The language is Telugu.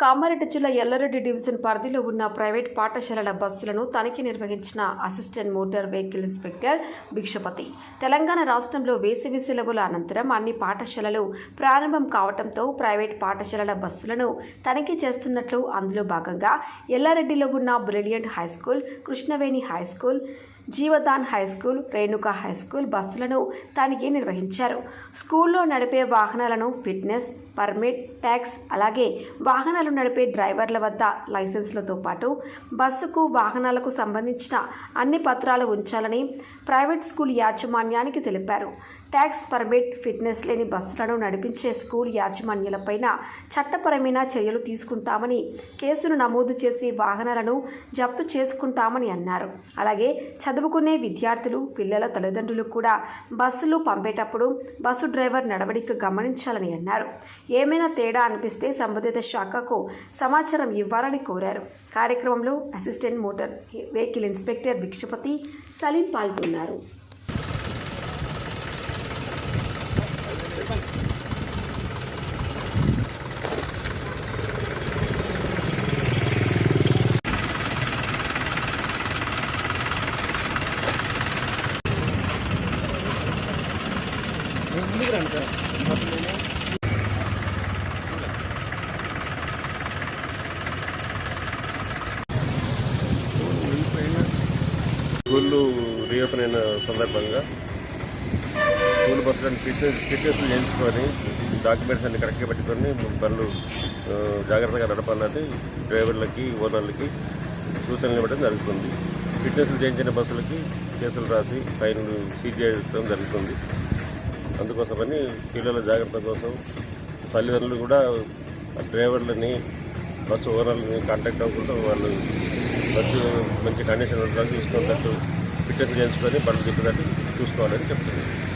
కామారెడ్డి జిల్లా ఎల్లారెడ్డి డివిజన్ పరిధిలో ఉన్న ప్రైవేట్ పాఠశాలల బస్సులను తనిఖీ నిర్వహించిన assistant motor vehicle inspector Bhikshapathi. Telangana రాష్ట్రంలో వేసవి సెలవుల అనంతరం అన్ని పాఠశాలలు ప్రారంభం కావడంతో ప్రైవేట్ పాఠశాలల బస్సులను తనిఖీ చేస్తున్నట్లు అందులో భాగంగా ఎల్లారెడ్డిలో ఉన్న brilliant high school Krishnaveni high school Jeevadan high school Renuka high school బస్సులను తనిఖీ నిర్వహించారు. స్కూల్లో నడిపే వాహనాలను ఫిట్నెస్ పర్మిట్ ట్యాక్స్ అలాగే వాహనాలు నడిపే డ్రైవర్ల వద్ద లైసెన్స్లతో పాటు బస్సుకు వాహనాలకు సంబంధించిన అన్ని పత్రాలు ఉంచాలని ప్రైవేట్ స్కూల్ యాజమాన్యానికి తెలిపారు. ట్యాక్స్ పర్మిట్ ఫిట్నెస్ లేని బస్సులను నడిపించే స్కూల్ యాజమాన్యాలపైన చట్టపరమైన చర్యలు తీసుకుంటామని కేసును నమోదు చేసి వాహనాలను జప్తు చేసుకుంటామని అన్నారు. అలాగే చదువుకునే విద్యార్థులు పిల్లల తల్లిదండ్రులు కూడా బస్సులు పంపేటప్పుడు బస్సు డ్రైవర్ నడవడిక గమనించాలని అన్నారు. ఏమైనా తేడా అనిపిస్తే సంబంధిత శాఖకు సమాచారం ఇవ్వాలని కోరారు. కార్యక్రమంలో assistant motor vehicle inspector Bhikshapathi Saleem పాల్గొన్నారు. స్కూళ్ళు రీఓపెన్ అయిన సందర్భంగా స్కూల్ బస్సులను ఫిట్నెస్ ఫిట్నెస్ చేయించుకొని డాక్యుమెంట్స్ అన్ని కరెక్ట్గా పెట్టుకొని బళ్ళు జాగ్రత్తగా నడపాలన్నది డ్రైవర్లకి ఓనర్లకి సూచనలు ఇవ్వడం జరుగుతుంది. ఫిట్నెస్లు చేయించిన బస్సులకి కేసులు రాసి ఫైన్లు సీజ్ చేయడం జరుగుతుంది. అందుకోసమని పిల్లల జాగ్రత్త కోసం తల్లిదండ్రులు కూడా ఆ డ్రైవర్లని బస్సు ఓనర్లని కాంటాక్ట్ అవ్వకుండా వాళ్ళు బస్సు మంచి కండిషన్ ఉండడానికి చూసుకున్నట్టు ఫిట్నెస్ చేయించుకొని బండ్లు తిప్పినట్టు చూసుకోవాలని చెప్తున్నాను.